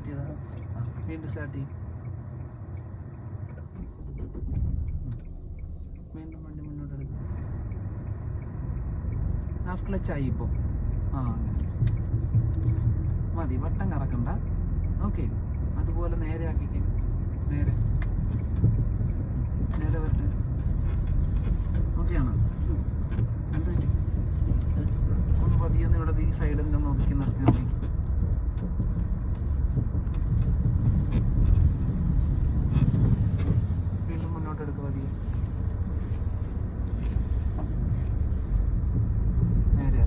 ആ, വീണ്ടും സ്റ്റാർട്ട് ചെയ്യും. വീണ്ടും വണ്ടി മുന്നോട്ട് എടുക്കും. ഹാഫ് ക്ലച്ച് ആയി ഇപ്പോൾ ആ മതി വട്ടം കറക്കണ്ട. ഓക്കെ അതുപോലെ നേരെ ആക്കിക്കേ. നേരെ. നേരെ വരട്ടെ. ഓക്കെ ആണോ? എന്താ പറ്റി? ഒന്ന് പതിയൊന്നും ഇവിടെ ഈ സൈഡിൽ നിന്ന് നോക്കി നിർത്തി മതി വീണ്ടും മുന്നോട്ട് എടുക്കുക പതിയെ നേരെ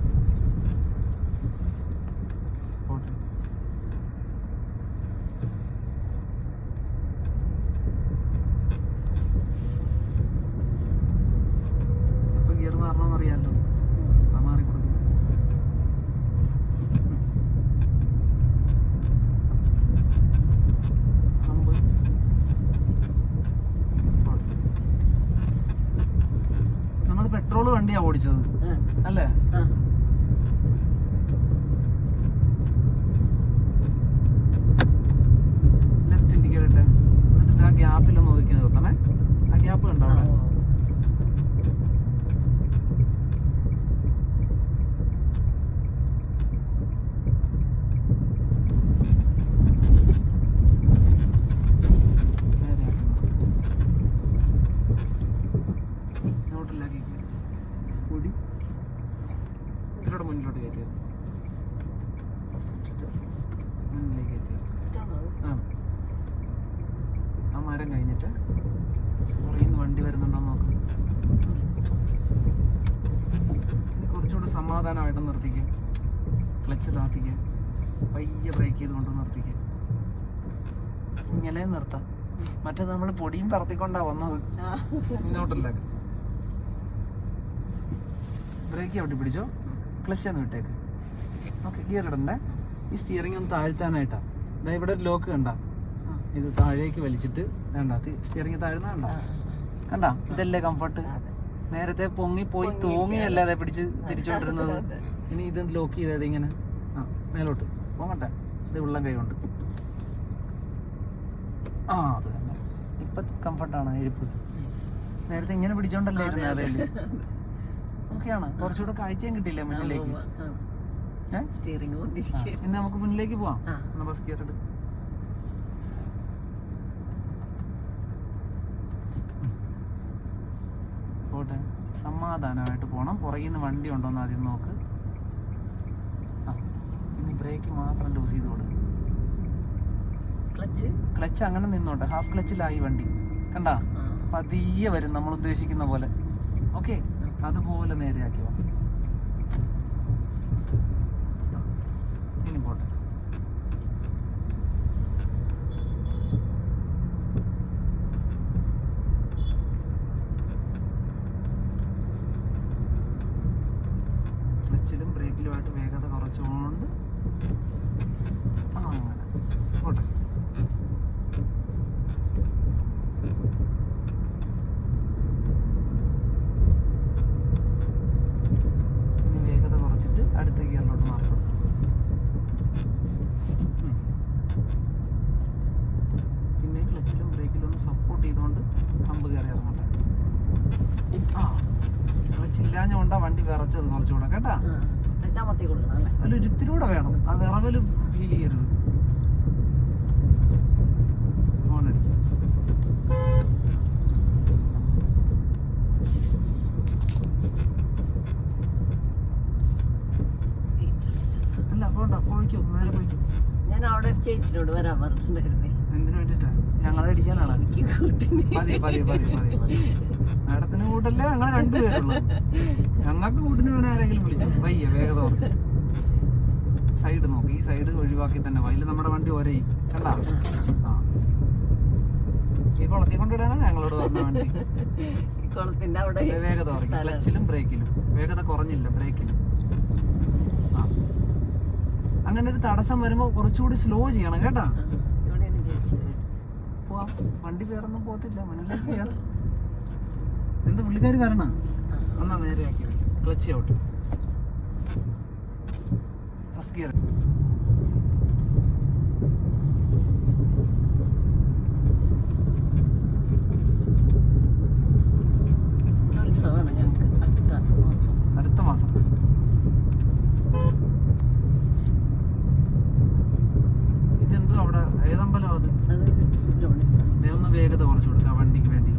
പോട്ടെ എപ്പോൾ ഗിയർ മാറണമെന്ന് അറിയാമല്ലോ ആ മാറി കൊടുക്കും ഹമ്പ് പോട്ടെ. നമ്മൾ പെട്രോൾ വണ്ടിയാ ഓടിച്ചത്. അല്ലേ? ലെഫ്റ്റ് ഇൻഡിക്കേറ്റർ ഇട്ട്. എന്നിട്ട് ആ ഗ്യാപ്പിലൊന്ന് ഒതുക്കി നിർത്തണേ. ആ ഗ്യാപ്പ് കണ്ടോ അവിടെ നേരെ നോട്ടിലാക്കി പൊടി ഇതിലൂടെ മുന്നിലോട്ട് കയറ്റിയത് ഫസ്റ്റ് ഇട്ടിട്ട് മുന്നിലേക്ക് കയറ്റിയത് ആ ആ മരം കഴിഞ്ഞിട്ട് പുറകിൽ നിന്ന് വണ്ടി വരുന്നുണ്ടോ നോക്ക് ഇത് കുറച്ചുകൂടെ സമാധാനമായിട്ട് നിർത്തിക്കുക ക്ലച്ച് താത്തിക്കുക പയ്യെ ബ്രേക്ക് ചെയ്തുകൊണ്ട് നിർത്തിക്കുക ഇങ്ങനെ നിർത്താം. മറ്റേ നമ്മൾ പൊടിയും പറത്തിക്കൊണ്ടാ വന്നത്. ഇങ്ങോട്ടല്ല. ബ്രേക്ക് അവിടെ പിടിച്ചോ. ക്ലച്ച് ഒന്ന് വിട്ടേക്ക് ഓക്കെ ഗിയർ ഇടണ്ടേ. ഈ സ്റ്റിയറിംഗ് ഒന്ന് താഴ്ത്താനായിട്ടാ. ഇതാ ഇവിടെ ഒരു ലോക്ക് കണ്ട. ഇത് താഴേക്ക് വലിച്ചിട്ട് വേണ്ട. സ്റ്റിയറിംഗ് താഴ്ന്ന കണ്ട കണ്ട? ഇതല്ലേ കംഫർട്ട് നേരത്തെ പൊങ്ങി പോയി തൂങ്ങിയല്ലേ അതെ. പിടിച്ച് തിരിച്ചോണ്ടിരുന്നത്. ഇനി ഇത് ലോക്ക് ചെയ്തത് ഇങ്ങനെ ആ മേലോട്ട്. പോകട്ടെ. ഇത് ഉള്ളം കൈ കൊണ്ട് ആ അത് തന്നെ. ഇപ്പൊ കംഫർട്ടാണ് ഇരിപ്പ് നേരത്തെ ഇങ്ങനെ പിടിച്ചോണ്ടല്ലേ ഇരുന്നത് അതെ ഓക്കെയാണ്. കുറച്ചുകൂടെ കാഴ്ചയും കിട്ടില്ല മുന്നിലേക്ക്? പിന്നെ സ്റ്റിയറിംഗ് നമുക്ക് മുന്നിലേക്ക് പോവാം. എന്നാ ബസ് കയറി. പോട്ടെ. സമാധാനമായിട്ട് പോണം. പുറകിൽ നിന്ന് വണ്ടി ഉണ്ടോ എന്ന് ആദ്യം നോക്ക്. ബ്രേക്ക് മാത്രം ലൂസ് ചെയ്ത് കൊടുക്കും. ക്ലച്ച്? ക്ലച്ച് അങ്ങനെ നിന്നോട്ടെ. ഹാഫ് ക്ലച്ചിലായി വണ്ടി. കണ്ട? പതിയെ വരും നമ്മൾ ഉദ്ദേശിക്കുന്ന പോലെ. ഓക്കെ അതുപോലെ നേരെയാക്കി ഇനി പോട്ടെ. ക്ലച്ചിലും ബ്രേക്കിലുമായിട്ട് വേഗത കുറച്ചുകൊണ്ട് ആ അങ്ങനെ പോട്ടെ ഇനി വേഗത കുറച്ചിട്ട് അടുത്ത ഗിയറിലോട്ട് മാറി കൊടുക്കും ഉം. പിന്നെ ക്ലച്ചിലും ബ്രേക്കിലും ഒന്ന് സപ്പോർട്ട് ചെയ്തുകൊണ്ട് ഹമ്പ് കയറി ഇറങ്ങട്ടെ ആ ക്ലച്ച് ഇല്ലാഞ്ഞുകൊണ്ടാ വണ്ടി വിറച്ചത് കുറച്ചുകൂടെ കേട്ടാ ക്ലച്ച് അമർത്തി കൊടുക്കണം അല്ലേ അതിൽ ഒരിത്തിലൂടെ വേണം ആ വിറവൽ ഫീൽ ചെയ്യരുത്. ഞാൻ അവിടെ ഒരു ചേച്ചിനോട് വരാൻ പറഞ്ഞിട്ടുണ്ടായിരുന്നേ. എന്തിനു വേണ്ടിട്ടാ? ഞങ്ങളെ അടിക്കാനാണ് മാഡത്തിന് കൂട്ടല്ലേ രണ്ടുപേരുള്ളൂ. ഞങ്ങൾക്ക് കൂട്ടിന് വേണേ ആരെങ്കിലും വിളിച്ചു? വയ്യ വേഗത കുറച്ച് സൈഡ് നോക്കി. ഈ സൈഡ് ഒഴിവാക്കി തന്നെ വയ്യ നമ്മുടെ വണ്ടി ഒരേ. കണ്ടാ? ആ. ഈ കുളത്തിൽ കൊണ്ടിടാനാണ് ഞങ്ങളോട് പറഞ്ഞ വണ്ടി? കുളത്തിന്റെ അവിടെ വേഗത കുറയ്ക്കും. ക്ലച്ചിലും ബ്രേക്കിലും. വേഗത കുറഞ്ഞില്ല ബ്രേക്കിലും. ആ. അങ്ങനെ ഒരു തടസ്സം വരുമ്പോൾ കുറച്ചുകൂടി സ്ലോ ചെയ്യണം കേട്ടാ? പോവാം. വണ്ടി വേറൊന്നും പോകത്തില്ല മുന്നിലേക്ക് എന്താ എന്ത് പുള്ളിക്കാർ വരണം? എന്നാ നേരെയാക്കി ക്ലച്ച് ഔട്ട് Nasıl geri? ഉത്സവമാണ് ഇതെന്തോ അവിടെ ഏതമ്പലം അത്? അത് വേഗത കുറച്ചു കൊടുക്കാം വണ്ടിക്ക് വേണ്ടി.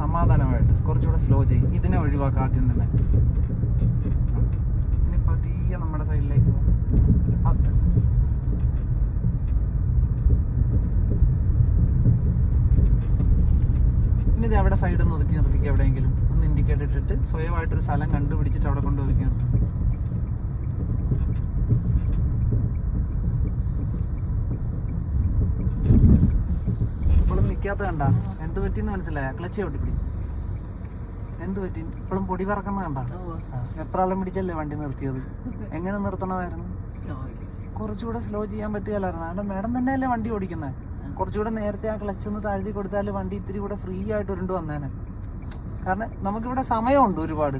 സമാധാനമായിട്ട് കുറച്ചുകൂടെ സ്ലോ ചെയ്യും ഇതിനെ ഒഴിവാക്കുക ആദ്യം തന്നെ. ഇനി പതിയെ നമ്മുടെ സൈഡിലേക്ക് ഇനി ഇത് എവിടെ സൈഡിൽ നിന്ന് ഒതുക്കി നിർത്തിക്കുക എവിടെയെങ്കിലും. ഒന്ന് ഇൻഡിക്കേറ്റ് ഇട്ടിട്ട് സ്വയമായിട്ടൊരു സ്ഥലം കണ്ടുപിടിച്ചിട്ട് അവിടെ കൊണ്ട് ഒതുക്കി നിർത്തും. ഇപ്പോഴും നിൽക്കാത്ത കണ്ട? എന്ത് പറ്റിയെന്ന് മനസ്സിലായ. ക്ലച്ച് ചവിട്ടിപ്പിടി എന്ത് പറ്റി? ഇപ്പോഴും പൊടി പറക്കുന്ന കണ്ടാണ്. എപ്രാളം പിടിച്ചല്ലേ വണ്ടി നിർത്തിയത്? എങ്ങനെ നിർത്തണമായിരുന്നു? കുറച്ചുകൂടെ സ്ലോ ചെയ്യാൻ പറ്റുകയല്ലായിരുന്നു. കാരണം മാഡം തന്നെയല്ലേ വണ്ടി ഓടിക്കുന്നത് കുറച്ചുകൂടെ നേരത്തെ ആ ക്ലച്ച് ഒന്ന് താഴ്ത്തി കൊടുത്താൽ വണ്ടി ഇത്തിരി കൂടെ ഫ്രീ ആയിട്ട് ഉരുണ്ട് വന്നേനെ. കാരണം നമുക്കിവിടെ സമയമുണ്ട് ഒരുപാട്.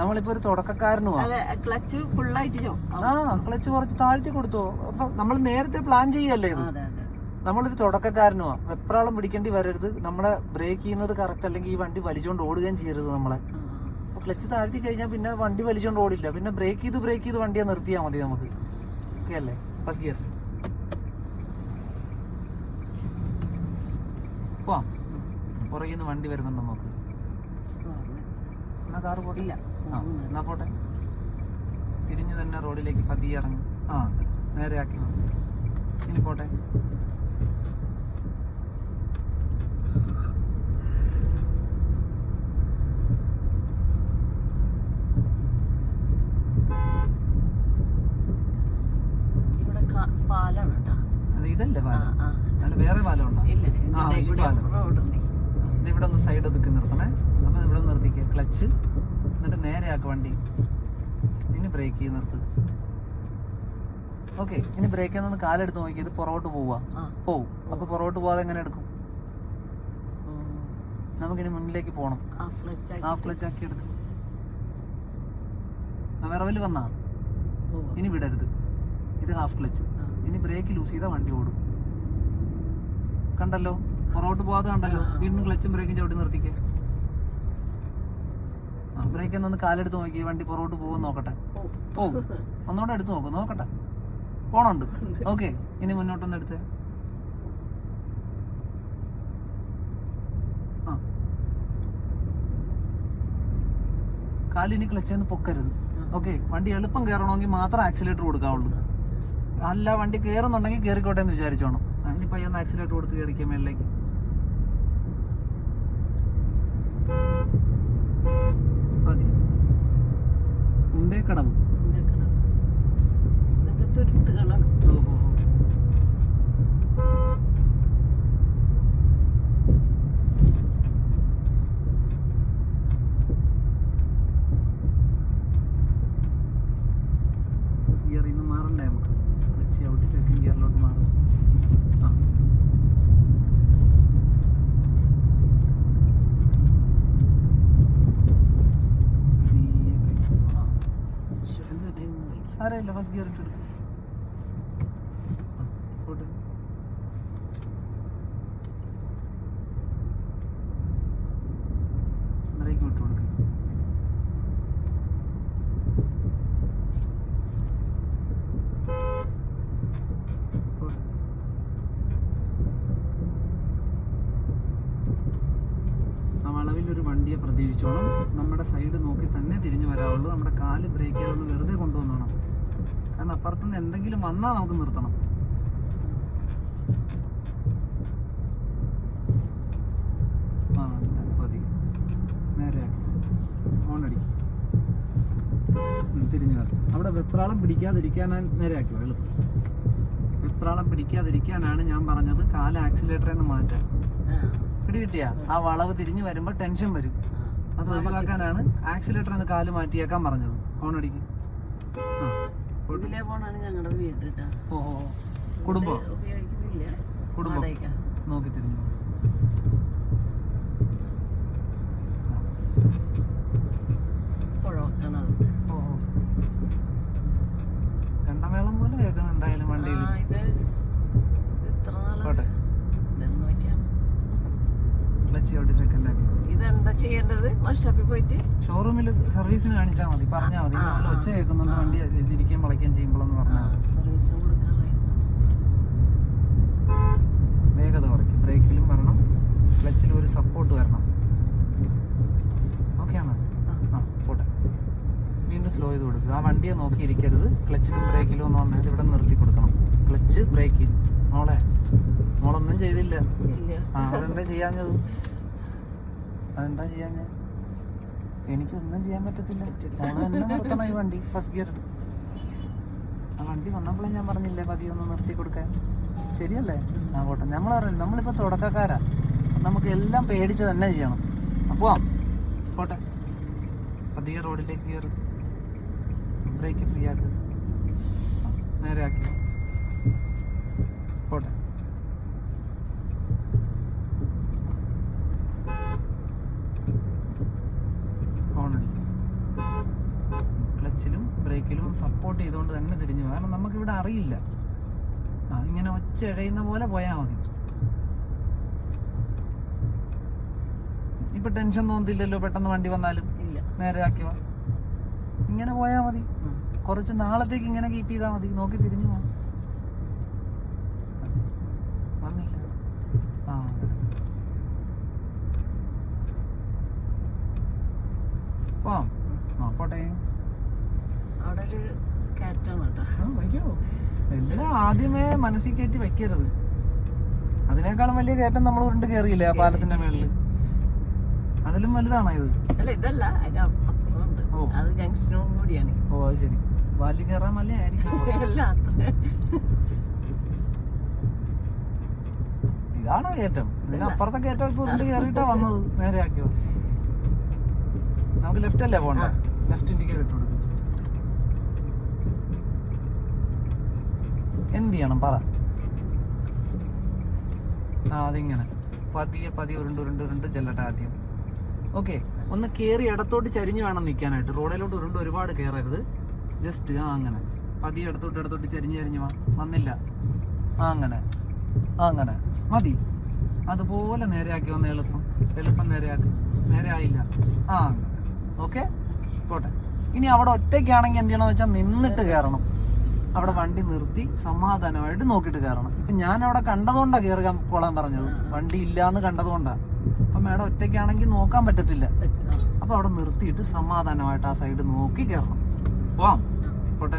നമ്മളിപ്പോ ഒരു തുടക്കക്കാരനുമാണ് അല്ല ക്ലച്ച് ഫുള്ളായിട്ട് ആ ക്ലച്ച് കുറച്ച് താഴ്ത്തി കൊടുത്തോ. അപ്പൊ നമ്മൾ നേരത്തെ പ്ലാൻ ചെയ്യല്ലേ ഇത്? നമ്മളൊരു തുടക്കക്കാരനോ എപ്രാളം പിടിക്കേണ്ടി വരരുത്. നമ്മളെ ബ്രേക്ക് ചെയ്യുന്നത് കറക്റ്റ് അല്ലെങ്കിൽ ഈ വണ്ടി വലിച്ചുകൊണ്ട് ഓടുകയും ചെയ്യരുത് നമ്മളെ. ക്ലച്ച് താഴ്ത്തി കഴിഞ്ഞാൽ പിന്നെ വണ്ടി വലിച്ചുകൊണ്ട് ഓടില്ല. പിന്നെ ബ്രേക്ക് ചെയ്ത് ബ്രേക്ക് ചെയ്ത് വണ്ടിയെ നിർത്തിയാൽ മതി നമുക്ക്. ഓക്കെ അല്ലേ? ഫസ്റ്റ് ഗിയർ പോവാം. പുറകിൽ നിന്ന് വണ്ടി വരുന്നുണ്ടോ നോക്ക്. എന്നാ കാറ് പോട്ടില്ല ആ എന്നാ പോട്ടെ? തിരിഞ്ഞ് തന്നെ റോഡിലേക്ക് പതിയെ ഇറങ്ങും. ആ നേരെ ആക്കി. ഇനി പോട്ടെ ഇവിടെ ക- പാലാണ് കേട്ടോ അത് ഇതല്ലേ പാലം? അല്ല വേറെ പാലം ഉണ്ടോ ഇല്ല ആ, ഇതിന്റെ ഈ പാലം. ഇത് ഇവിടെ ഒന്ന് സൈഡ് ഒതുക്കി നിർത്തണേ. അപ്പൊ ഇവിടെ നിർത്തിക്കുക ക്ലച്ച് എന്നിട്ട് നേരെ ആക്ക് വണ്ടി. ഇനി ബ്രേക്ക് ചെയ്ത് നിർത്ത്. ഓക്കെ ഇനി ബ്രേക്ക് നിന്ന് കാലെടുത്ത് നോക്കി. ഇത് പുറകോട്ട് പോവാ. ആ. പോവും. അപ്പൊ പുറകോട്ട് പോവാതെ എങ്ങനെ എടുക്കും? നമുക്കിനി മുന്നിലേക്ക് പോകണം ഹാഫ് ക്ലച്ച് ആക്കി എടുക്കും വിറവൽ വന്നാ? ഇനി വിടരുത്. ഇത് ഹാഫ് ക്ലച്ച്. ഇനി ബ്രേക്ക് ലൂസ് ചെയ്താൽ വണ്ടി ഓടും. കണ്ടല്ലോ? പുറകോട്ട് പോകാതെ കണ്ടല്ലോ. വീണ്ടും ക്ലച്ചും ബ്രേക്കും ചവിട്ടി നിർത്തിക്കേ. ബ്രേക്ക് എന്നൊന്ന് കാലെടുത്ത് നോക്കി വണ്ടി പുറകോട്ട് പോകും നോക്കട്ടെ. ഓ ഒന്നുകൂടെ എടുത്ത് നോക്കും നോക്കട്ടെ. പോണുണ്ട്. ഓക്കെ ഇനി മുന്നോട്ടൊന്ന് എടുത്ത്. കാലിനി ക്ലച്ചെന്ന് പൊക്കരുത്. ഓക്കെ വണ്ടി എളുപ്പം കയറണമെങ്കിൽ മാത്രം ആക്സിലേറ്റർ കൊടുക്കാവുള്ളൂ. അല്ല വണ്ടി കയറുന്നുണ്ടെങ്കിൽ കയറിക്കോട്ടെ എന്ന് വിചാരിച്ചോണം. ആ, ഒന്ന് ആക്സിലേറ്റർ കൊടുത്ത് കയറിക്കാൻ മേളിലേക്ക്. മതി. ഉണ്ടേ കടവ് ഇതൊക്കെ ഇതൊക്കെ തുരുത്തുകളാണ്. ഓഹോ ഗിയറിൽ നിന്ന് മാറണ്ടേ നമുക്ക് ക്ലച്ച് ഔട്ട് സെക്കൻഡ് ഗിയറിലോട്ട് മാറും ആ പതിയെ കയറ്റി. ആ. എന്ത് പറ്റി? സാരമില്ല ഫസ്റ്റ് ഗിയർ ഇട്ടെടുക്കും പോട്ടെ ബ്രേക്ക് വിട്ട് കൊടുക്കുക പോട്ടെ. ആ വളവിൽ ഒരു പ്രതീക്ഷിച്ചോണം നമ്മുടെ സൈഡ് നോക്കി തന്നെ തിരിഞ്ഞു വരാവുള്ളൂ. നമ്മുടെ കാൽ ബ്രേക്ക് ചെയ്തൊന്ന് വെറുതെ കൊണ്ടുവന്നോണം. കാരണം അപ്പുറത്തുനിന്ന് എന്തെങ്കിലും വന്നാൽ നമുക്ക് നിർത്തണം. ഓണടിക്കും തിരിഞ്ഞു വരണം അവിടെ വെപ്രാളം പിടിക്കാതിരിക്കാനാണ് നേരെ ആക്കി. എളുപ്പം. വെപ്രാളം പിടിക്കാതിരിക്കാനാണ് ഞാൻ പറഞ്ഞത്. കാൽ ആക്സിലേറ്ററിൽ നിന്ന് മാറ്റാൻ. പിടികിട്ടിയാ? പിടി കിട്ടിയാ ആ വളവ് തിരിഞ്ഞു വരുമ്പോൾ ടെൻഷൻ വരും. അത് ഒഴിവാക്കാനാണ് ആക്സിലേറ്റർ ഒന്ന് കാൽ മാറ്റിയേക്കാൻ പറഞ്ഞത്. ഫോൺ അടിക്ക്. ഓ. കുടുംബം? കുടുംബം? നോക്കി തിരിഞ്ഞു. ഓ. പോലെ കേൾക്കുന്നു എന്തായാലും വണ്ടിയിൽ. ക്ലച്ച് ഔട്ട് സെക്കൻഡ് ആക്കി ഇതെന്താ ചെയ്യേണ്ടത്? വർക്ക്ഷോപ്പിൽ പോയിട്ട്? ഷോറൂമിൽ സർവീസിന് കാണിച്ചാൽ മതി. പറഞ്ഞാൽ മതി. നല്ല ഒച്ച കേൾക്കുന്നുണ്ട് വണ്ടി ഇരിക്കുകയും വളയ്ക്കുകയും ചെയ്യുമ്പോഴെന്ന് പറഞ്ഞാൽ സർവീസിന് കൊടുക്കാനുള്ള വേഗത കുറയ്ക്കും. ബ്രേക്കിലും വരണം. ക്ലച്ചിൽ ഒരു സപ്പോർട്ട് വരണം. ഓക്കെയാണ് ആ. പോട്ടെ. വീണ്ടും സ്ലോ ചെയ്ത് കൊടുക്കുക. ആ വണ്ടിയെ നോക്കിയിരിക്കരുത്. ക്ലച്ചിലും ബ്രേക്കിലും ഒന്ന് വന്നിട്ട് ഇവിടെ നിർത്തി കൊടുക്കണം. ക്ലച്ച് ബ്രേക്ക് മോളെ മോളൊന്നും ചെയ്തില്ല. ആ അതെന്താ ചെയ്യാഞ്ഞത്? അതെന്താ ചെയ്യാഞ്ഞ? എനിക്കൊന്നും ചെയ്യാൻ പറ്റത്തില്ല. എന്നെ നിർത്തണം ഈ വണ്ടി ഫസ്റ്റ് ഗിയർ ആ വണ്ടി വന്നപ്പോഴേ ഞാൻ പറഞ്ഞില്ലേ പതിയെ ഒന്ന് നിർത്തി കൊടുക്കാൻ. ശരിയല്ലേ? ആ പോട്ടെ. നമ്മൾ അറിയില്ല നമ്മളിപ്പോൾ തുടക്കക്കാരാ. നമുക്ക് എല്ലാം പേടിച്ച് തന്നെ ചെയ്യണം. അപ്പോൾ പോട്ടെ. പതിയെ റോഡിലേക്ക് കയറി. ബ്രേക്ക് ഫ്രീ ആക്കുക നേരെ ആക്കി. പോട്ടെ ഹോൺ അടിക്കും ക്ലച്ചിലും ബ്രേക്കിലും സപ്പോർട്ട് ചെയ്തുകൊണ്ട് തന്നെ തിരിഞ്ഞു പോകും. കാരണം നമുക്കിവിടെ അറിയില്ല. ആ ഇങ്ങനെ ഒച്ച ഇഴയുന്ന പോലെ പോയാൽ മതി. ഇപ്പൊ ടെൻഷൻ തോന്നില്ലല്ലോ പെട്ടെന്ന് വണ്ടി വന്നാലും? ഇല്ല. നേരെ ആക്കിയോ? ഇങ്ങനെ പോയാൽ മതി. കുറച്ച് നാളത്തേക്ക് ഇങ്ങനെ കീപ്പ് ചെയ്താൽ മതി. നോക്കി തിരിഞ്ഞു വന്നില്ല. ആ. പോവാം. ആ പോട്ടെ അവിടെ ഒരു കേട്ടോ. എല്ലാം ആദ്യമേ മനസ്സിൽ കയറ്റി വെക്കരുത് അതിനേക്കാളും വലിയ കയറ്റം നമ്മൾ ഉരുണ്ട് കയറിയില്ലേ ആ പാലത്തിന്റെ മേളിൽ? അതിലും വലുതാണോ ഇത്? അല്ല ഇതല്ല ഓ. അത് ജംഗ്ഷനും കൂടിയാണ്. ഓ അത് ശരി. വാലി കയറാൻ വല്ല ആയിരിക്കും. ഇതാണോ കയറ്റം? ഇതിനപ്പുറത്തെ കയറ്റം ഇപ്പൊ ഉരുണ്ട് കയറിയിട്ടാ വന്നത് നേരെ ആക്കിയോ നമുക്ക് ലെഫ്റ്റ് അല്ലേ പോണ്ട ലെഫ്റ്റ് ഇൻഡിക്കേറ്റർ ഇട്ട് കൊടുക്കും എന്ത് ചെയ്യണം? പറ. അതിങ്ങനെ. പതിയെ പതിയെ ഉരുണ്ട് ഉരുണ്ട് ഉരുണ്ട് ചെല്ലട്ടെ ആദ്യം. ഓക്കെ. ഒന്ന് കയറി ഇടത്തോട്ട് ചരിഞ്ഞ് വേണം നിൽക്കാനായിട്ട്. റോഡിലോട്ട് ഉരുണ്ട് ഒരുപാട് കയറരുത് ജസ്റ്റ് ആ അങ്ങനെ. പതിയെ ഇടത്തോട്ട് ഇടത്തോട്ട് ചരിഞ്ഞ് ചരിഞ്ഞ് വന്നില്ല. ആ അങ്ങനെ. ആ അങ്ങനെ. മതി. അതുപോലെ നേരെയാക്കി വന്ന് എളുപ്പം. എളുപ്പം നേരെയാക്കി. നേരെ ആയില്ല. ആ അങ്ങനെ. ഓക്കെ? പോട്ടെ. ഇനി അവിടെ ഒറ്റയ്ക്കാണെങ്കിൽ എന്ത് ചെയ്യണമെന്ന് വെച്ചാൽ നിന്നിട്ട് കയറണം അവിടെ വണ്ടി നിർത്തി സമാധാനമായിട്ട് നോക്കിയിട്ട് കയറണം. ഇപ്പൊ ഞാൻ അവിടെ കണ്ടതുകൊണ്ടാ കയറുക കൊള്ളാൻ പറഞ്ഞത്. വണ്ടി ഇല്ലാന്ന് കണ്ടതുകൊണ്ടാണ് അപ്പൊ മേഡം ഒറ്റയ്ക്കാണെങ്കിൽ നോക്കാൻ പറ്റത്തില്ല. അപ്പൊ അവിടെ നിർത്തിയിട്ട് സമാധാനമായിട്ട് ആ സൈഡ് നോക്കി കയറണം. പോവാം. പോട്ടെ.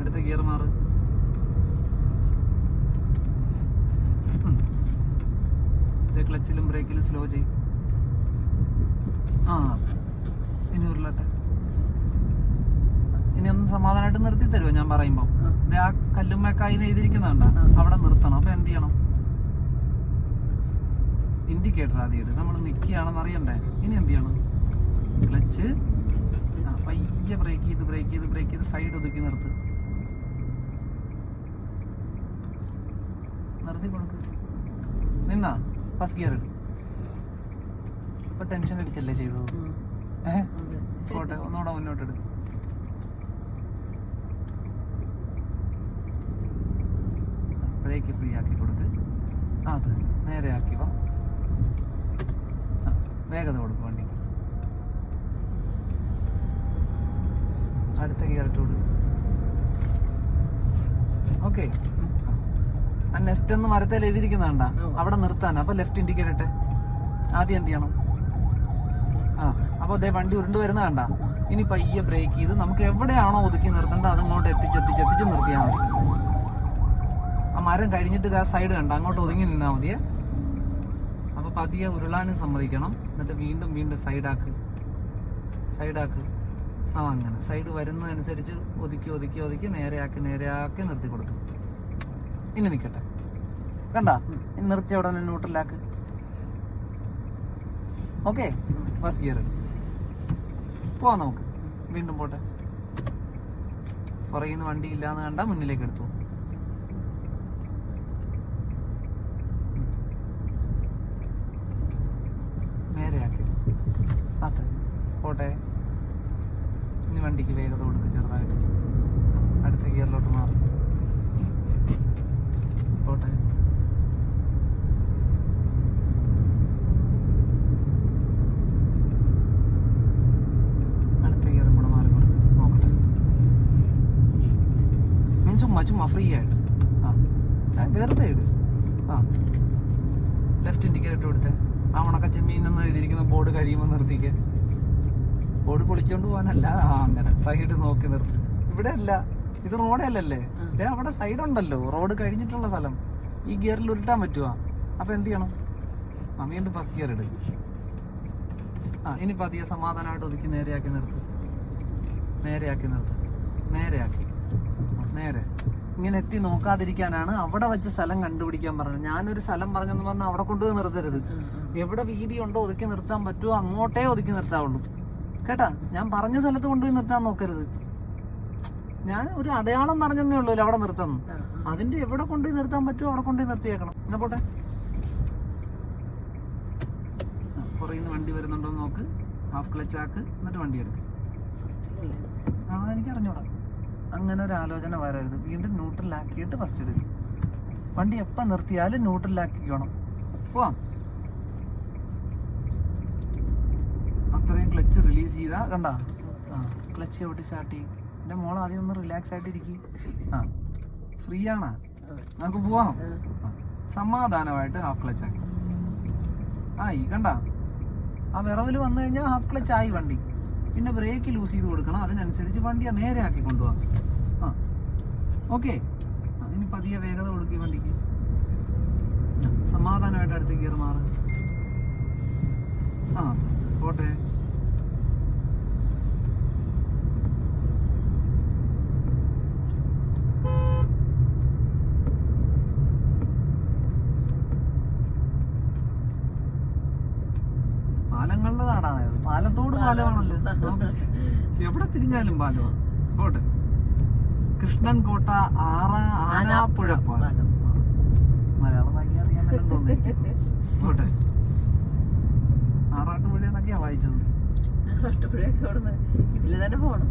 അടുത്ത ഗിയർ മാറ്. ക്ലച്ചിലും ബ്രേക്കിലും സ്ലോ ചെയ്യും. ആ. ഇനി ഉരുളട്ടെ. ഇനി ഒന്ന് സമാധാനമായിട്ട് നിർത്തി തരുമോ ഞാൻ പറയുമ്പോൾ ദേ ആ കല്ലുമ്മക്കായി എഴുതിയിരിക്കുന്നുണ്ട. അവിടെ നിർത്തണം. അപ്പൊ എന്ത് ചെയ്യണം? ഇൻഡിക്കേറ്റർ ആദ്യം ഇട്. നമ്മൾ നിൽക്കുകയാണെന്ന് അറിയണ്ടേ? ഇനി എന്ത് ചെയ്യണം? ക്ലച്ച്. പയ്യെ ബ്രേക്ക് ചെയ്ത് ബ്രേക്ക് ചെയ്ത് ബ്രേക്ക് ചെയ്ത് സൈഡ് ഒതുക്കി നിർത്ത്. നിർത്തി കൊടുക്ക്. നിന്നാ? ഫസ്റ്റ് ഗിയർ ഇട്. ഇപ്പൊ ടെൻഷൻ അടിച്ചല്ലേ ചെയ്തത്? ഏഹ്? പോട്ടെ ഒന്നുകൂടെ മുന്നോട്ട് ഇട് ബ്രേക്ക് ഫ്രീ ആക്കി കൊടുക്ക്. ആ, അത് നേരെ ആക്കി വാ. വേഗത കൊടുക്കും വണ്ടിക്ക്. അടുത്ത ഗിയർ ഇട്ട് കൊടുക്ക്. ഓക്കെ ആ. നെക്സ്റ്റ് ഒന്ന് മരത്തിൽ എഴുതിയിരിക്കുന്നതാണ്ട അവിടെ നിർത്താൻ അപ്പൊ ലെഫ്റ്റ് ഇൻഡിക്കേറ്റ് ഇട്ടെ. ആദ്യം എന്ത് ചെയ്യണം? ആ അപ്പോൾ അതേ വണ്ടി ഉരുണ്ട് വരുന്ന കണ്ട? ഇനി പയ്യെ ബ്രേക്ക് ചെയ്ത് നമുക്ക് എവിടെയാണോ ഒതുക്കി നിർത്തേണ്ടത് അതങ്ങോട്ട് എത്തിച്ച് എത്തിച്ച് എത്തിച്ച് നിർത്തിയാൽ മതി. ആ മരം കഴിഞ്ഞിട്ട് ആ സൈഡ് കണ്ട? അങ്ങോട്ട് ഒതുങ്ങി നിന്നാൽ മതിയെ. അപ്പോൾ പതിയെ ഉരുളാനും സമ്മതിക്കണം. എന്നിട്ട് വീണ്ടും വീണ്ടും സൈഡാക്ക് സൈഡാക്ക് ആ അങ്ങനെ. സൈഡ് വരുന്നതനുസരിച്ച് ഒതുക്കി ഒതുക്കി ഒതുക്കി നേരെയാക്കി നേരെയാക്കി നിർത്തി കൊടുക്കും. ഇനി നിൽക്കട്ടെ കണ്ട? ഇനി അവിടെ ഉടനെ ന്യൂട്രലാക്ക് ഓക്കെ ഫസ്റ്റ് ഗിയർ പോവാം നമുക്ക്. വീണ്ടും പോട്ടെ. പുറകിൽ നിന്ന് വണ്ടി ഇല്ലാന്ന് കണ്ടാൽ മുന്നിലേക്ക് എടുത്തു നേരെയാക്കി അതെ പോട്ടെ ഇനി വണ്ടിക്ക് വേഗത കൊടുക്ക് ചെറുതായിട്ട് അടുത്ത ഗിയറിലോട്ട് മാറി പോട്ടെ അടുത്ത ഗിയറും കൂടെ മാറി കൊടുക്ക് നോക്കട്ടെ ഉം, ചുമ്മാ ചുമ്മാ ഫ്രീ ആയിട്ട്. ആ ഞാൻ വെറുതെ ഇട്. ആ ലെഫ്റ്റ് ഇൻഡിക്കേറ്റർ ഇട്ട് കൊടുത്തേ. ആ ഉണക്ക ചെമ്മീൻ എന്ന് എഴുതിയിരിക്കുന്ന ബോർഡ് കഴിയുമ്പോൾ നിർത്തിക്ക്. ബോർഡ് പൊളിച്ചോണ്ട് പോകാനല്ല ആ അങ്ങനെ സൈഡ് നോക്കി നിർത്തി. ഇവിടെ അല്ല ഇത് റോഡല്ലല്ലേ അവിടെ സൈഡ് ഉണ്ടല്ലോ. റോഡ് കഴിഞ്ഞിട്ടുള്ള സ്ഥലം. ഈ ഗിയറിൽ ഉരുട്ടാൻ പറ്റുമോ അപ്പൊ എന്ത് ചെയ്യണം? ആ വീണ്ടും ഫസ്റ്റ് ഗിയർ ഇട്. ആ ഇനി പതിയെ സമാധാനമായിട്ട് ഒതുക്കി നേരെയാക്കി നിർത്ത്. നേരെയാക്കി നിർത്ത്. നേരെയാക്കി. നേരെ. ഇങ്ങനെ എത്തി നോക്കാതിരിക്കാനാണ് അവിടെ വെച്ച് സ്ഥലം കണ്ടുപിടിക്കാൻ പറഞ്ഞത്. ഞാനൊരു സ്ഥലം പറഞ്ഞെന്ന് പറഞ്ഞാൽ അവിടെ കൊണ്ടുപോയി നിർത്തരുത്. എവിടെ വീതി ഉണ്ടോ ഒതുക്കി നിർത്താൻ പറ്റുമോ അങ്ങോട്ടേ ഒതുക്കി നിർത്താവുള്ളൂ. കേട്ടാ? ഞാൻ പറഞ്ഞ സ്ഥലത്ത് കൊണ്ടുപോയി നിർത്താൻ നോക്കരുത്. ഞാൻ ഒരു അടയാളം പറഞ്ഞതേ ഉള്ളൂ അവിടെ നിർത്തുന്നു അതിന്റെ എവിടെ കൊണ്ടുപോയി നിർത്താൻ പറ്റുമോ അവിടെ കൊണ്ടുപോയി നിർത്തിയേക്കണം. എന്നാ പോട്ടെ? നിന്ന് വണ്ടി വരുന്നുണ്ടോ നോക്ക്. ഹാഫ് ക്ലച്ച് ആക്ക്. എന്നിട്ട് വണ്ടി എടുക്ക്. ആ എനിക്ക് അറിഞ്ഞൂടാ അങ്ങനെ ഒരു ആലോചന വരരുത് വീണ്ടും ന്യൂട്രലാക്കിയിട്ട് ഫസ്റ്റ് എടുക്കും വണ്ടി എപ്പം നിർത്തിയാലും ന്യൂട്രലാക്കിക്കണം പോവാം. അത്രയും ക്ലച്ച് റിലീസ് ചെയ്താൽ കണ്ട? ആ ക്ലച്ച് ചവിട്ടി സ്റ്റാർട്ട് ചെയ്യും? എന്റെ മോൾ ആദ്യം ഒന്ന് റിലാക്സ് ആയിട്ട് ഇരിക്കും ആ ഫ്രീ ആണ്? നമുക്ക് പോവാം. സമാധാനമായിട്ട് ഹാഫ് ക്ലച്ച് ആക്കി. ആ ഈ കണ്ട? ആ വിറവിൽ വന്നു കഴിഞ്ഞാൽ ഹാഫ് ക്ലച്ച് ആയി വണ്ടി. പിന്നെ ബ്രേക്ക് ലൂസ് ചെയ്ത് കൊടുക്കണം. അതിനനുസരിച്ച് വണ്ടി നേരെ ആക്കി കൊണ്ടുപോകാം ആ. ഓക്കെ ഇനി പതിയെ വേഗത കൊടുക്കുക വണ്ടിക്ക്. സമാധാനമായിട്ട് അടുത്ത ഗിയർ മാറ്. ആ പോട്ടെ. പാലങ്ങളുടെ നാടാണ് ഇത്. പാലത്തോട് പാലമാണല്ലോ എവിടെ തിരിഞ്ഞാലും പാലമാണ് പോട്ടെ. കൃഷ്ണൻ കോട്ട ആറ ആനാപ്പുഴ പാലം. മലയാളം വായിക്കാൻ തോന്നി പോട്ടെ. ആറാട്ടുപുഴ എന്നൊക്കെയാ വായിച്ചത് ഇതിൽ തന്നെ പോട്ടെ.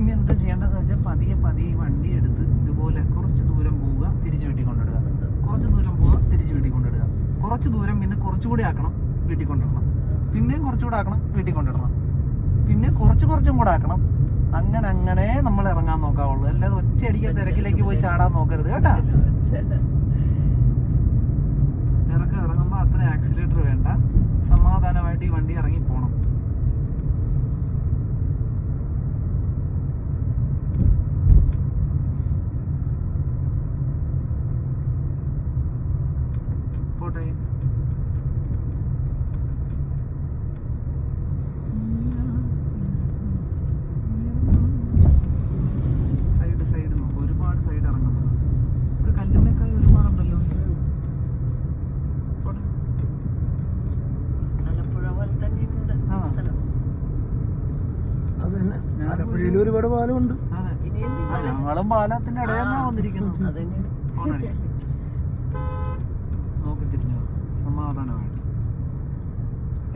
ഇനി എന്താ ചെയ്യേണ്ടതെന്ന് വെച്ചാൽ പതിയെ പതിയെ വണ്ടി എടുത്ത് ഇതുപോലെ കുറച്ച് ദൂരം പോവുക തിരിച്ചു വീട്ടിൽ കൊണ്ടിടുക കുറച്ച് ദൂരം പോവുക തിരിച്ചു വീട്ടിൽ കൊണ്ടിടുക കുറച്ച് ദൂരം പിന്നെ കുറച്ചുകൂടി ആക്കണം വീട്ടിൽ കൊണ്ടിടണം പിന്നെയും കുറച്ചുകൂടെ ആക്കണം വീട്ടിൽ കൊണ്ടിടണം പിന്നെ കുറച്ച് കുറച്ചും കൂടെ ആക്കണം. അങ്ങനെ അങ്ങനെ നമ്മൾ ഇറങ്ങാൻ നോക്കാവുള്ളൂ. അല്ലാതെ ഒറ്റയടിക്ക് തിരക്കിലേക്ക് പോയി ചാടാൻ നോക്കരുത് കേട്ടാ. ഇറക്കം ഇറങ്ങുമ്പോൾ അത്ര ആക്സിലേറ്റർ വേണ്ട. സമാധാനമായിട്ട് ഈ വണ്ടി ഇറങ്ങി പോണം പോട്ടെ സൈഡ് സൈഡ് നോക്കും ഒരുപാട് സൈഡ് ഇറങ്ങുന്നത് ഇവിടെ കല്ലുമേക്കായി ഒരുപാടുണ്ടല്ലോ പോട്ടെ ആലപ്പുഴ പോലെ തന്നെയുണ്ട് ആ. സ്ഥലം അത് തന്നെ ആലപ്പുഴയിൽ ഒരുപാട് പാലമുണ്ട് അതെ ഇനി എന്ത് ആ, ഞങ്ങളും പാലത്തിന്റെ ഇടയിൽ നിന്നാ വന്നിരിക്കുന്നത്. നോക്കി തിരിഞ്ഞു സമാധാനമായിട്ട്.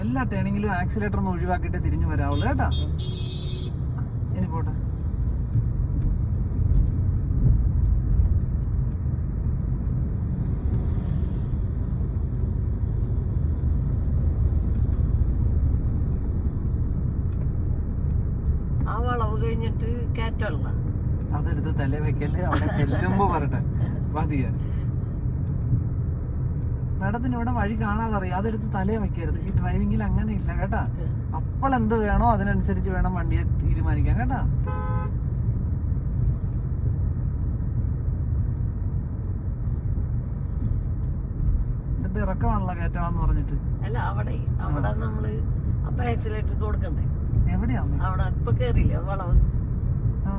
എല്ലാ ടേണിങ്ങിലും ആക്സിലേറ്റർ ഒന്ന് ഒഴിവാക്കിയിട്ട് തിരിഞ്ഞു വരാവുള്ളൂ കേട്ടാ. ഇനി പോട്ടെ. ആ വളവ് കഴിഞ്ഞിട്ട് കയറ്റമുള്ള അതെടുത്ത് തല വെക്കൽ അവിടെ ചെല്ലുമ്പോ പറട്ടെ മതിയ മാഡത്തിന് ഇവിടെ വഴി കാണാതെ അറിയാം അതെടുത്ത് തലേ വെക്കരുത്. ഈ ഡ്രൈവിംഗിൽ അങ്ങനെ ഇല്ല കേട്ടാ. അപ്പോൾ എന്ത് വേണോ അതിനനുസരിച്ച് വേണം വണ്ടിയെ തീരുമാനിക്കാൻ കേട്ടാ. ഇതിപ്പോ ഇറക്കമാണല്ലോ കയറ്റാന്ന് പറഞ്ഞിട്ട്? അല്ല അവിടെ അവിടെ നമ്മൾ അപ്പൊ ആക്സിലേറ്റർ കൊടുക്കണ്ടേ? എവിടെയാ അവിടെ ഇപ്പൊ കേറിയില്ല? വളവ്? ആ,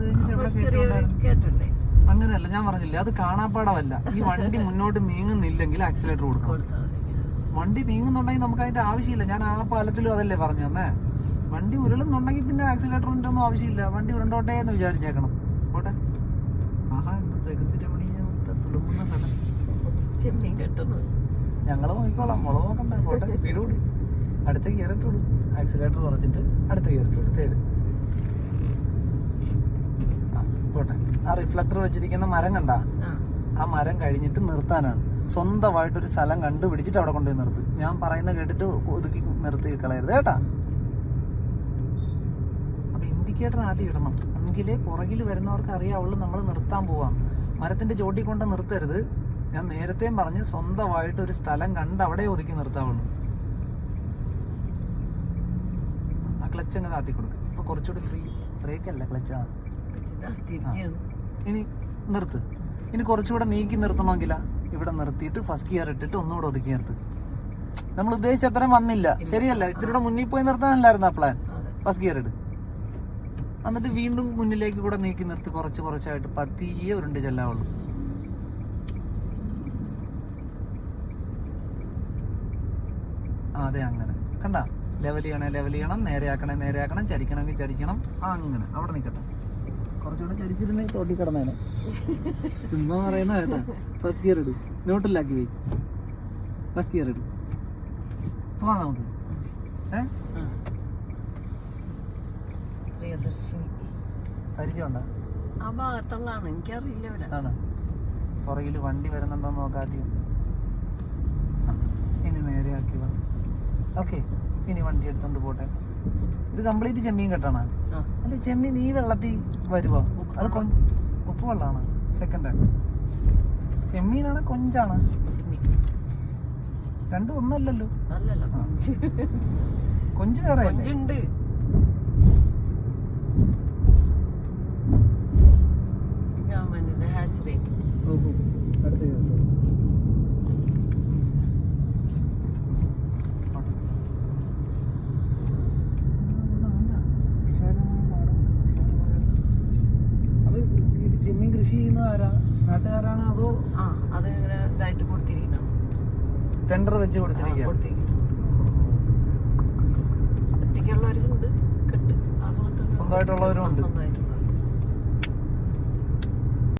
അത് കഴിഞ്ഞിട്ട് അങ്ങനെയല്ല ഞാൻ പറഞ്ഞില്ല അത് കാണാപ്പാടമല്ല. ഈ വണ്ടി മുന്നോട്ട് നീങ്ങുന്നില്ലെങ്കിൽ ആക്സിലേറ്റർ കൊടുക്കണം. വണ്ടി നീങ്ങുന്നുണ്ടെങ്കിൽ നമുക്ക് അതിന്റെ ആവശ്യമില്ല. ഞാൻ ആ പാലത്തിലും അതല്ലേ പറഞ്ഞു തന്നെ വണ്ടി ഉരുളുന്നുണ്ടെങ്കിൽ പിന്നെ ആക്സിലേറ്ററിന്റെ ഒന്നും ആവശ്യമില്ല. വണ്ടി ഉരുണ്ടോട്ടെ എന്ന് വിചാരിച്ചേക്കണം. പോട്ടെ. ആഹാ പ്രകൃതി തുളുമ്പുന്ന സ്ഥലം. ചെമ്മീൻ കെട്ടുന്നത് നോക്കിക്കോളാം. മുളക് നോക്കണ്ട. പോട്ടെ. വീടുകൂടി അടുത്ത ഇട്ടോളൂ. ആക്സിലേറ്റർ കുറച്ചിട്ട് അടുത്ത ഗിയർ ഇട്ടോളൂ. തേട് ആ പോട്ടെ. ആ റിഫ്ലക്ടർ വെച്ചിരിക്കുന്ന മരം കണ്ട? ആ. മരം കഴിഞ്ഞിട്ട് നിർത്താനാണ്. സ്വന്തമായിട്ട് ഒരു സ്ഥലം കണ്ടുപിടിച്ചിട്ട് അവിടെ കൊണ്ടുപോയി നിർത്ത്. ഞാൻ പറയുന്ന കേട്ടിട്ട് ഒതുക്കി നിർത്തി കളയരുത് കേട്ടാ. അപ്പൊ ഇൻഡിക്കേറ്റർ ആദ്യം ഇടണം. എങ്കിലേ പുറകിൽ വരുന്നവർക്ക് അറിയാവുള്ളൂ നമ്മൾ നിർത്താൻ പോവാം. മരത്തിന്റെ ചോട്ടി കൊണ്ട് നിർത്തരുത്. ഞാൻ നേരത്തെയും പറഞ്ഞ് സ്വന്തമായിട്ട് ഒരു സ്ഥലം കണ്ട് അവിടെ ഒതുക്കി നിർത്താവുള്ളൂ. ആ ക്ലച്ച് അങ്ങ് താത്തി കൊടുക്കും. അപ്പൊ കുറച്ചുകൂടി ഫ്രീ ബ്രേക്ക് അല്ല ക്ലച്ച്? തിരിക്കുകയാണ് ഇനി നിർത്ത്. ഇനി കുറച്ചുകൂടെ നീക്കി നിർത്തണമെങ്കിലാ ഇവിടെ നിർത്തിയിട്ട് ഫസ്റ്റ് ഗിയർ ഇട്ടിട്ട് ഒന്നുകൂടെ ഒതുക്കി നിർത്ത്. നമ്മൾ ഉദ്ദേശിച്ച അത്രയും വന്നില്ല. ശരിയല്ല. ഇതിലൂടെ മുന്നിൽ പോയി നിർത്താനല്ലായിരുന്നു ആ പ്ലാൻ ഫസ്റ്റ് ഗിയർ ഇട്. എന്നിട്ട് വീണ്ടും മുന്നിലേക്ക് കൂടെ നീക്കി നിർത്തി കുറച്ച് കുറച്ചായിട്ട് പതിയെ ഉരുണ്ട് ചെല്ലാവുള്ളൂ. അതെ അങ്ങനെ. കണ്ട? ലെവൽ ചെയ്യണേ ലെവൽ ചെയ്യണം നേരെയാക്കണേ നേരെയാക്കണം ചരിക്കണമെങ്കിൽ ചരിക്കണം. ആ അങ്ങനെ. അവിടെ നിൽക്കട്ടെ കുറച്ചുകൂടെ തോട്ടി കിടന്നേനെ. ചുമ്മാ പറയുന്ന കേട്ടാ. ഫസ്റ്റ് ഗിയർ ഇട്. ന്യൂട്രലാക്കി പോയി. ഫസ്റ്റ് ഗിയർ ഇട്. പോവാ നമുക്ക്. ഏ? ആ. പ്രിയദർശിനി. പരിചയമുണ്ടോ? ആ ഭാഗത്തുള്ളതാണ് എനിക്കറിയില്ല പുറകിൽ വണ്ടി വരുന്നുണ്ടോ ഇനി നേരെ ഇനി നേരെയാക്കി ഓക്കെ ഇനി വണ്ടി എടുത്തോണ്ട് പോട്ടെ. ഇത് കംപ്ലീറ്റ് ചെമ്മീൻ കെട്ടാണ്. അല്ല ചെമ്മീൻ ഈ വെള്ളത്തിൽ വരുമോ അത് കൊ ഉപ്പ് വെള്ളമാണ് സെക്കൻഡ് ചെമ്മീനാണ് കൊഞ്ചാണ്. രണ്ടും ഒന്നല്ലല്ലോ. കൊഞ്ച്. വേറെ അല്ലേ? കൊഞ്ചുണ്ട്. ഗവൺമെന്റിന്റെ ഹാച്ചറി. ഓഹോ അടുത്ത കേട്ടോ അപ്പൊ ഇത് ചെമ്മീൻ കൃഷി ചെയ്യുന്നത് ആരാ നാട്ടുകാരാണോ അതോ ആ അത് ഇങ്ങനെ ഇതായിട്ട് കൊടുത്തിരിക്കണം ടെൻഡർ വെച്ച് കൊടുത്തിരിക്കുക ഒറ്റയ്ക്കുള്ളവരുണ്ട് കെട്ട്. സ്വന്തമായിട്ടുള്ളവരും ഉണ്ട്.